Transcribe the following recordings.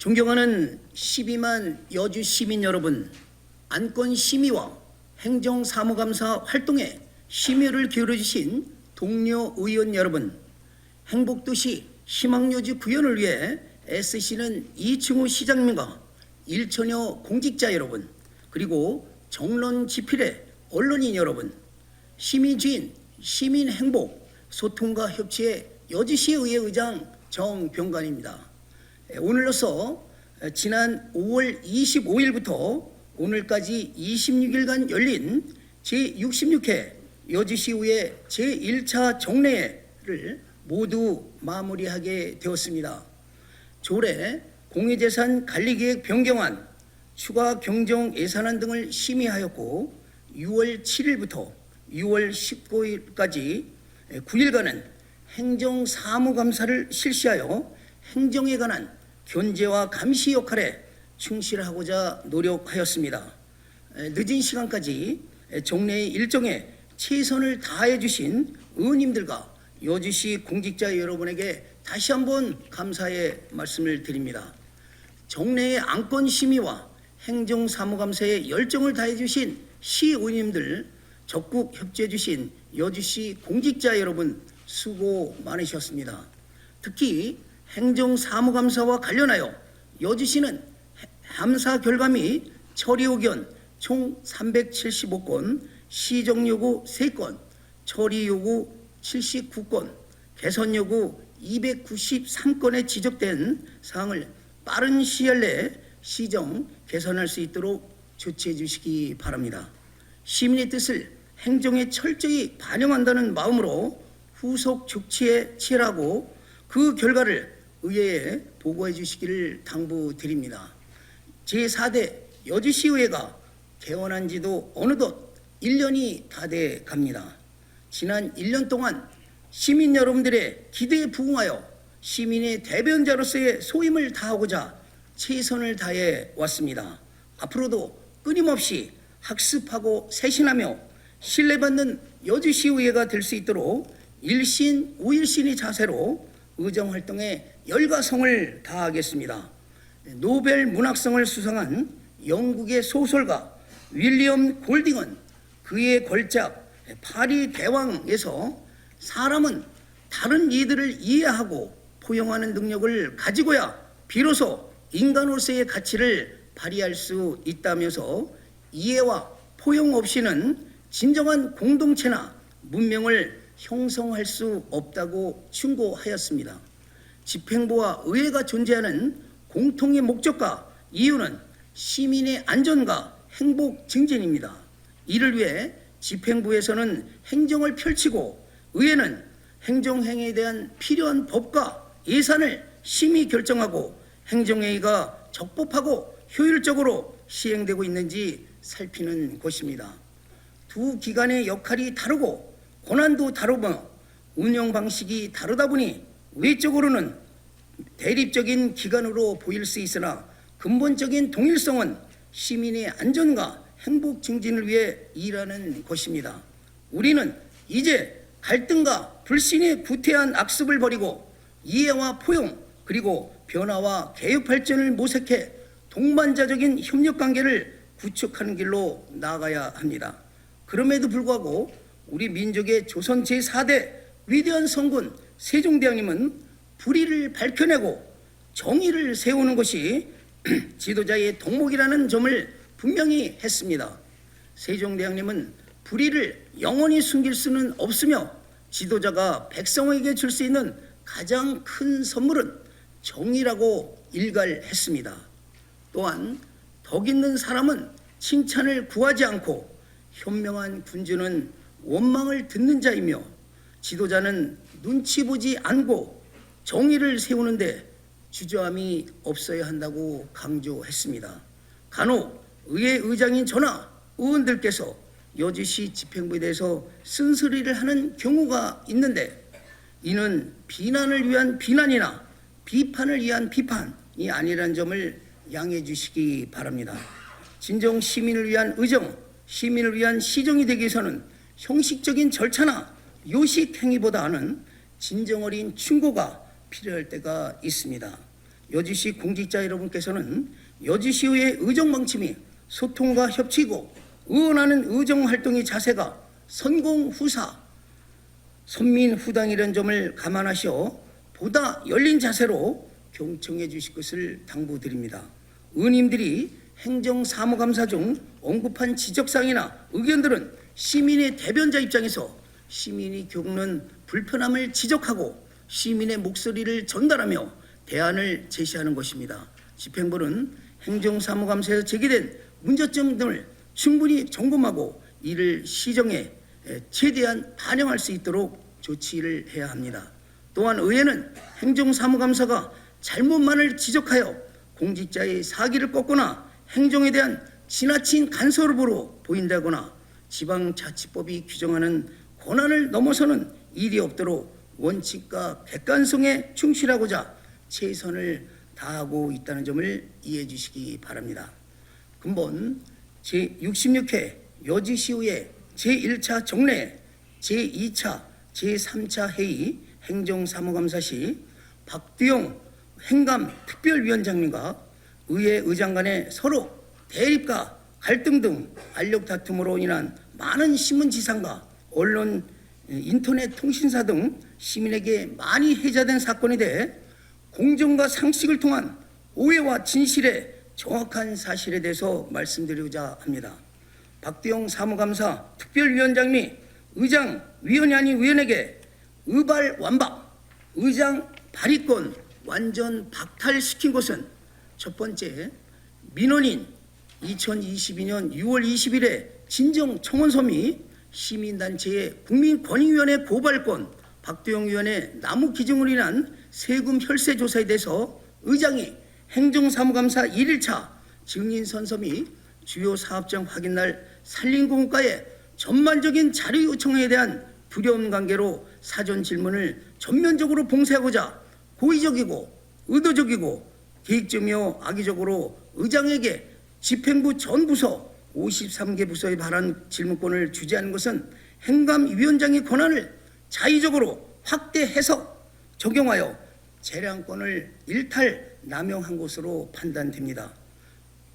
존경하는 12만 여주 시민 여러분, 안건 심의와 행정사무감사 활동에 심혈을 기울여주신 동료 의원 여러분, 행복도시 희망요지 구현을 위해 애쓰시는 이충우 시장님과 일천여 공직자 여러분, 그리고 정론 지필의 언론인 여러분, 시민주인, 시민행복, 소통과 협치의 여주시의회 의장 정병관입니다. 에, 오늘로서 에, 지난 5월 25일부터 오늘까지 26일간 열린 제66회 여주시의회 제1차 정례를 모두 마무리하게 되었습니다. 조례, 공유재산 관리계획 변경안, 추가 경정 예산안 등을 심의하였고 6월 7일부터 6월 19일까지 9일간은 행정사무감사를 실시하여 행정에 관한 견제와 감시 역할에 충실하고자 노력하였습니다. 에, 늦은 시간까지 정례의 일정에 최선을 다해 주신 의원님들과 여주시 공직자 여러분에게 다시 한번 감사의 말씀을 드립니다. 정례의 안건 심의와 행정 사무감사에 열정을 다해 주신 시의원님들 적극 협조해 주신 여주시 공직자 여러분 수고 많으셨습니다. 특히 행정사무감사와 관련하여 여주시는 감사 결과 및 처리 의견 총 375건, 시정 요구 3건, 처리 요구 79건, 개선 요구 293건에 지적된 사항을 빠른 시일 내에 시정 개선할 수 있도록 조치해 주시기 바랍니다. 시민의 뜻을 행정에 철저히 반영한다는 마음으로 후속 조치에 취하고 그 결과를 의회에 보고해 주시기를 당부드립니다. 제4대 여주시의회가 개원한 지도 어느덧 1년이 다 돼 갑니다. 지난 1년 동안 시민 여러분들의 기대에 부응하여 시민의 대변자로서의 소임을 다하고자 최선을 다해 왔습니다. 앞으로도 끊임없이 학습하고 쇄신하며 신뢰받는 여주시의회가 될 수 있도록 일신 우일신의 자세로 의정 활동에 열과 성을 다하겠습니다. 노벨 문학상을 수상한 영국의 소설가 윌리엄 골딩은 그의 걸작 파리 대왕에서 사람은 다른 이들을 이해하고 포용하는 능력을 가지고야 비로소 인간으로서의 가치를 발휘할 수 있다면서 이해와 포용 없이는 진정한 공동체나 문명을 형성할 수 없다고 충고하였습니다. 집행부와 의회가 존재하는 공통의 목적과 이유는 시민의 안전과 행복 증진입니다. 이를 위해 집행부에서는 행정을 펼치고 의회는 행정행위에 대한 필요한 법과 예산을 심의 결정하고 행정회의가 적법하고 효율적으로 시행되고 있는지 살피는 것입니다. 두 기관의 역할이 다르고 권한도 다르며 운영 방식이 다르다 보니 외적으로는 대립적인 기관으로 보일 수 있으나 근본적인 동일성은 시민의 안전과 행복 증진을 위해 일하는 것입니다. 우리는 이제 갈등과 불신의 구태한 악습을 버리고 이해와 포용 그리고 변화와 개혁 발전을 모색해 동반자적인 협력 관계를 구축하는 길로 나아가야 합니다. 그럼에도 불구하고 우리 민족의 조선 제4대 위대한 성군 세종대왕님은 불의를 밝혀내고 정의를 세우는 것이 지도자의 덕목이라는 점을 분명히 했습니다. 세종대왕님은 불의를 영원히 숨길 수는 없으며 지도자가 백성에게 줄 수 있는 가장 큰 선물은 정의라고 일갈했습니다. 또한 덕 있는 사람은 칭찬을 구하지 않고 현명한 군주는 원망을 듣는 자이며 지도자는 눈치 보지 않고 정의를 세우는데 주저함이 없어야 한다고 강조했습니다. 간혹 의회 의장인 저나 의원들께서 여주시 집행부에 대해서 쓴소리를 하는 경우가 있는데 이는 비난을 위한 비난이나 비판을 위한 비판이 아니라는 점을 양해해 주시기 바랍니다. 진정 시민을 위한 의정, 시민을 위한 시정이 되기 위해서는 형식적인 절차나 요식 행위보다는 진정 어린 충고가 필요할 때가 있습니다. 여주시 공직자 여러분께서는 여주시의회 의정 방침이 소통과 협치고 의원하는 의정 활동의 자세가 선공 후사 선민 후당이라는 점을 감안하시어 보다 열린 자세로 경청해 주실 것을 당부드립니다. 의원님들이 행정사무감사 중 언급한 지적사항이나 의견들은 시민의 대변자 입장에서 시민이 겪는 불편함을 지적하고 시민의 목소리를 전달하며 대안을 제시하는 것입니다. 집행부는 행정사무감사에서 제기된 문제점 등을 충분히 점검하고 이를 시정해 에, 최대한 반영할 수 있도록 조치를 해야 합니다. 또한 의회는 행정사무감사가 잘못만을 지적하여 공직자의 사기를 꺾거나 행정에 대한 지나친 간섭으로 보인다거나 지방자치법이 규정하는 권한을 넘어서는 일이 없도록 원칙과 객관성에 충실하고자 최선을 다하고 있다는 점을 이해해 주시기 바랍니다. 근본 제66회 여지시의회 제1차 정례 제2차 제3차 회의 행정사무감사 시 박두영 행감 특별위원장님과 의회 의장 간에 서로 대립과 갈등 등 알력 다툼으로 인한 많은 신문지상과 언론, 인터넷 통신사 등 시민에게 많이 해자된 사건에 대해 공정과 상식을 통한 오해와 진실의 정확한 사실에 대해서 말씀드리고자 합니다. 박대영 사무감사 특별위원장님이 의장 위원이 아닌 위원에게 의발 완박, 의장 발의권 완전 박탈시킨 것은 첫 번째 민원인 2022년 6월 20일에 진정 청원서미 시민단체의 국민권익위원회 고발권 박도영 위원의 나무 기증으로 인한 세금 혈세 조사에 대해서 의장이 행정사무감사 1일차 증인선서 및 주요 사업장 확인날 산림공과의 전반적인 자료 요청에 대한 두려운 관계로 사전 질문을 전면적으로 봉쇄하고자 고의적이고 의도적이고 계획적이며 악의적으로 의장에게 집행부 전 부서 53개 부서에 발한 질문권을 주재하는 것은 행감위원장의 권한을 자의적으로 확대해서 적용하여 재량권을 일탈 남용한 것으로 판단됩니다.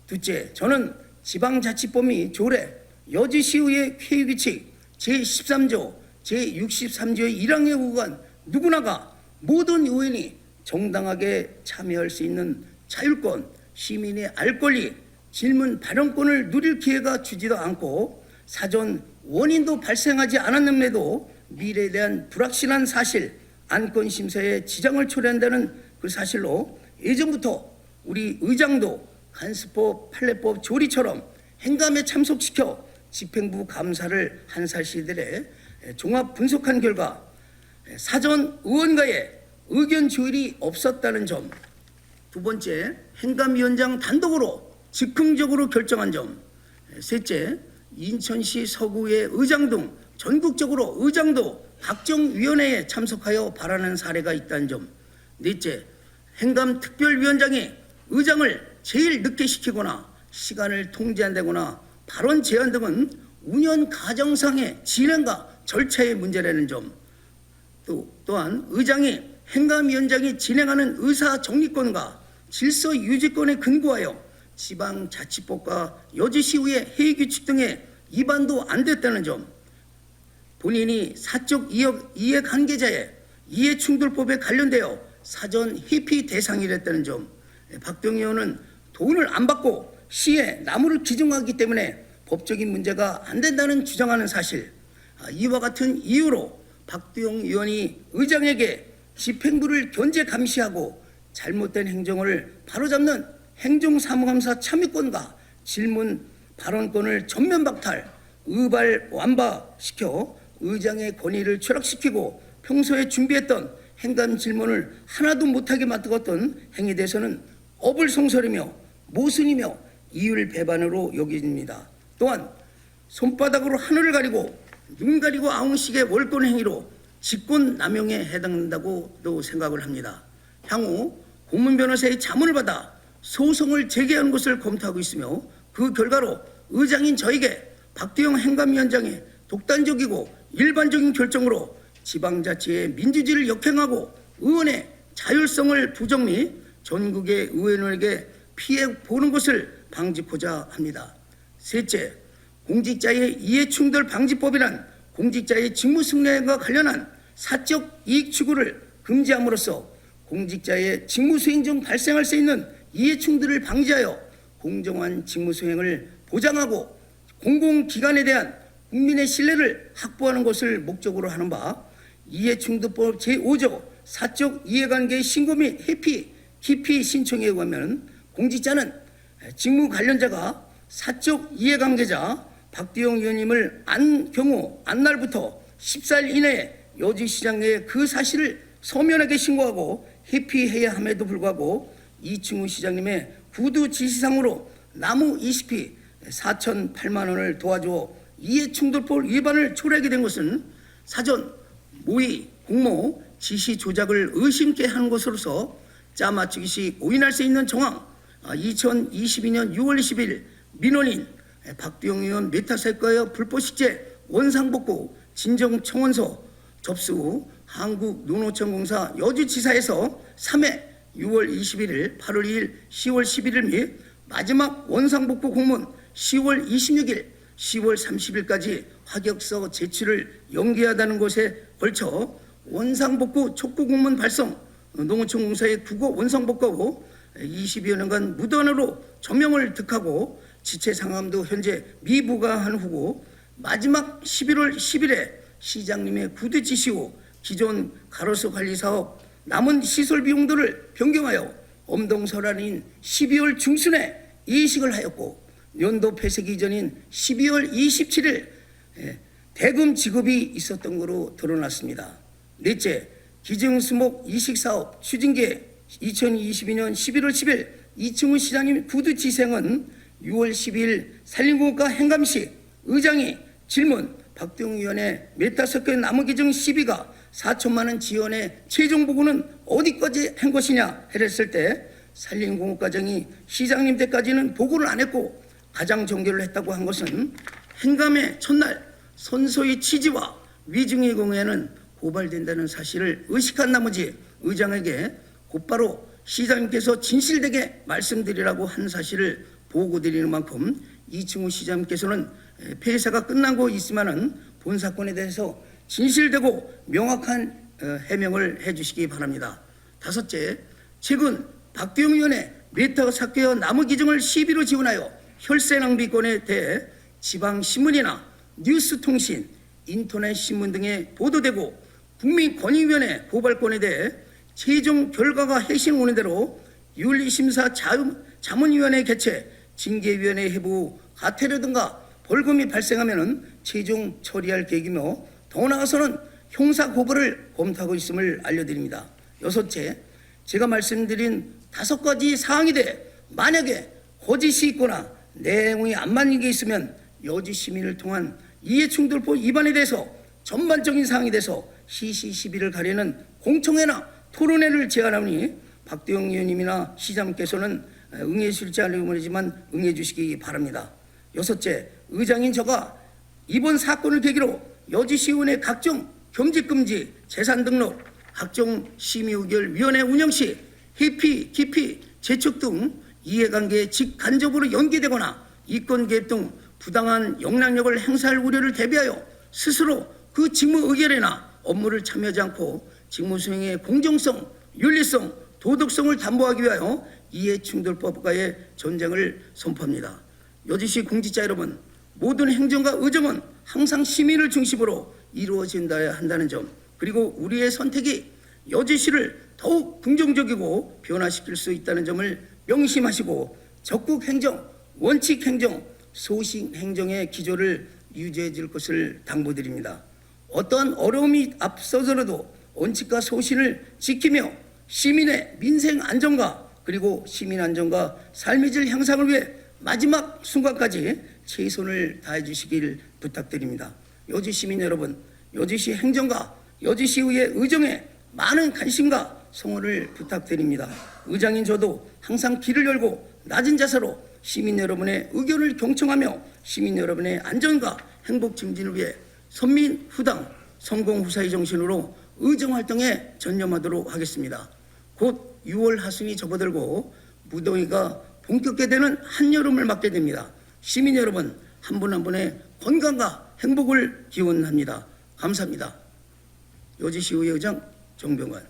둘째, 저는 지방자치법이 조례 여지시의회 회의규칙 제13조 제63조의 1항에 의한 누구나가 모든 의원이 정당하게 참여할 수 있는 자율권, 시민의 알 권리, 질문 발언권을 누릴 기회가 주지도 않고 사전 원인도 발생하지 않았는데도 미래에 대한 불확실한 사실, 안건 심사에 지장을 초래한다는 그 사실로 예전부터 우리 의장도 간수법, 판례법, 조리처럼 행감에 참석시켜 집행부 감사를 한 사실들의 종합 분석한 결과 사전 의원과의 의견 조율이 없었다는 점. 두 번째, 행감위원장 단독으로 즉흥적으로 결정한 점. 셋째, 인천시 서구의 의장 등 전국적으로 의장도 각종 위원회에 참석하여 발언한 사례가 있다는 점. 넷째, 행감 특별위원장이 의장을 제일 늦게 시키거나 시간을 통제한다거나 발언 제한 등은 운영 과정상의 진행과 절차의 문제라는 점. 또 또한 의장이 행감위원장이 진행하는 의사 정리권과 질서 유지권에 근거하여 지방자치법과 여주시의회 회의규칙 등의 위반도 안 됐다는 점. 본인이 사적 이해, 이해관계자의 이해충돌법에 관련되어 사전 회피 대상이랬다는 점. 박병희 의원은 돈을 안 받고 시에 나무를 기증하기 때문에 법적인 문제가 안 된다는 주장하는 사실. 아, 이와 같은 이유로 박두영 의원이 의장에게 집행부를 견제 감시하고 잘못된 행정을 바로잡는 행정사무감사 참여권과 질문 발언권을 전면 박탈, 의발 완화시켜 의장의 권위를 추락시키고 평소에 준비했던 행감 질문을 하나도 못하게 만들었던 행위에 대해서는 어불성설이며 모순이며 이율 배반으로 여겨집니다. 또한 손바닥으로 하늘을 가리고 눈 가리고 아웅식의 월권 행위로 직권 남용에 해당된다고 또 생각을 합니다. 향후 고문 변호사의 자문을 받아 소송을 제기하는 것을 검토하고 있으며 그 결과로 의장인 저에게 박두영 행감위원장의 독단적이고 일반적인 결정으로 지방자치의 민주주의를 역행하고 의원의 자율성을 부정 및 전국의 의원에게 피해 보는 것을 방지코자 합니다. 셋째, 공직자의 이해충돌 방지법이란 공직자의 직무 승례과 관련한 사적 이익 추구를 금지함으로써 공직자의 직무 수행 중 발생할 수 있는 이해충돌을 방지하여 공정한 직무 수행을 보장하고 공공기관에 대한 국민의 신뢰를 확보하는 것을 목적으로 하는 바 이해충돌법 제5조 사적 이해관계 신고 및 회피, 기피 신청에 의하면 공직자는 직무 관련자가 사적 이해관계자 박대용 의원님을 안 경우 안 날부터 14일 이내에 여주시장에 그 사실을 서면하게 신고하고 회피해야 함에도 불구하고 이충우 시장님의 구두 지시상으로 나무 20피 4,008만 원을 도와줘 이해충돌법 위반을 초래하게 된 것은 사전 모의 공모 지시 조작을 의심케 하는 것으로서 짜맞추기 시 오인할 수 있는 정황. 2022년 6월 20일 민원인 박두영 의원 메타세과의 불법식재 원상복구 진정청원서 접수 후 한국농어촌공사 여주지사에서 3회 6월 21일, 8월 2일, 10월 11일 및 마지막 원상복구 공문 10월 26일, 10월 30일까지 화격서 제출을 연기하다는 것에 걸쳐 원상복구 촉구 공문 발송 농어촌 공사의 국어 원상복구하고 20여 년간 무단으로 조명을 득하고 지체 상함도 현재 미부과한 후고 마지막 11월 10일에 시장님의 구두 지시 후 기존 가로수 관리 사업 남은 시설 비용들을 변경하여 엄동설한인 12월 중순에 이식을 하였고 연도 폐쇄 이전인 12월 27일 예, 대금 지급이 있었던 것으로 드러났습니다. 넷째, 기증수목 이식사업 추진계 2022년 11월 10일 이충훈 시장님 구두 지생은 6월 12일 산림공과 행감시 의장이 질문 의원의 메타서클 나무기증 시비가 4천만 원 지원의 최종 보고는 어디까지 한 것이냐 했을 때 산림공업과장이 시장님 때까지는 보고를 안 했고 가장 정결을 했다고 한 것은 행감의 첫날 선소의 취지와 위증의 경우에는 고발된다는 사실을 의식한 나머지 의장에게 곧바로 시장님께서 진실되게 말씀드리라고 한 사실을 보고 드리는 만큼 이충우 시장님께서는 폐사가 끝나고 있지만은 본 사건에 대해서 진실되고 명확한 어, 해명을 해주시기 바랍니다. 다섯째, 최근 박대웅 의원의 메타 사케어 나무 기증을 시비로 지원하여 혈세 낭비권에 대해 지방 신문이나 뉴스 통신, 인터넷 신문 등에 보도되고 국민 권익위원회 고발권에 대해 최종 결과가 해신 오는 대로 윤리심사 자문위원회 개최, 징계위원회 해부, 가태료든가 벌금이 발생하면 최종 처리할 계획이며 더 나아가서는 형사 고발을 검토하고 있음을 알려드립니다. 여섯째, 제가 말씀드린 다섯 가지 사항에 대해 만약에 거짓이 있거나 내용이 안 맞는 게 있으면 여지 시민을 통한 이해충돌법 위반에 대해서 전반적인 사항에 대해서 시시 시비를 가리는 공청회나 토론회를 제안하니 박대영 의원님이나 시장님께서는 응해 주실지 않으면 모르지만 응해 주시기 바랍니다. 여섯째, 의장인 저가 이번 사건을 계기로 여지시의원의 각종 겸직금지, 재산 등록, 각종 심의의결위원회 운영 시 회피, 기피, 재촉 등 이해관계에 직간접으로 연계되거나 이권 개입 등 부당한 영향력을 행사할 우려를 대비하여 스스로 그 직무 의결이나 업무를 참여하지 않고 직무 수행의 공정성, 윤리성, 도덕성을 담보하기 위하여 이해충돌법과의 전쟁을 선포합니다. 여지시 공직자 여러분, 모든 행정과 의정은 항상 시민을 중심으로 이루어진다야 한다는 점, 그리고 우리의 선택이 여지시를 더욱 긍정적이고 변화시킬 수 있다는 점을 명심하시고 적극 행정, 원칙 행정, 소신 행정의 기조를 유지해 줄 것을 당부드립니다. 어떠한 어려움이 앞서서라도 원칙과 소신을 지키며 시민의 민생 안정과 그리고 시민 안정과 삶의 질 향상을 위해 마지막 순간까지 최선을 다해 주시길 부탁드립니다. 여주 시민 여러분, 여주시 행정과 여주시의회 의정에 많은 관심과 성원을 부탁드립니다. 의장인 저도 항상 길을 열고 낮은 자세로 시민 여러분의 의견을 경청하며 시민 여러분의 안전과 행복 증진을 위해 선민 후당 성공 후사의 정신으로 의정 활동에 전념하도록 하겠습니다. 곧 6월 하순이 접어들고 무더위가 본격화되는 한여름을 맞게 됩니다. 시민 여러분 한분한 분의 건강과 행복을 기원합니다. 감사합니다. 요지시 의회의장 정병환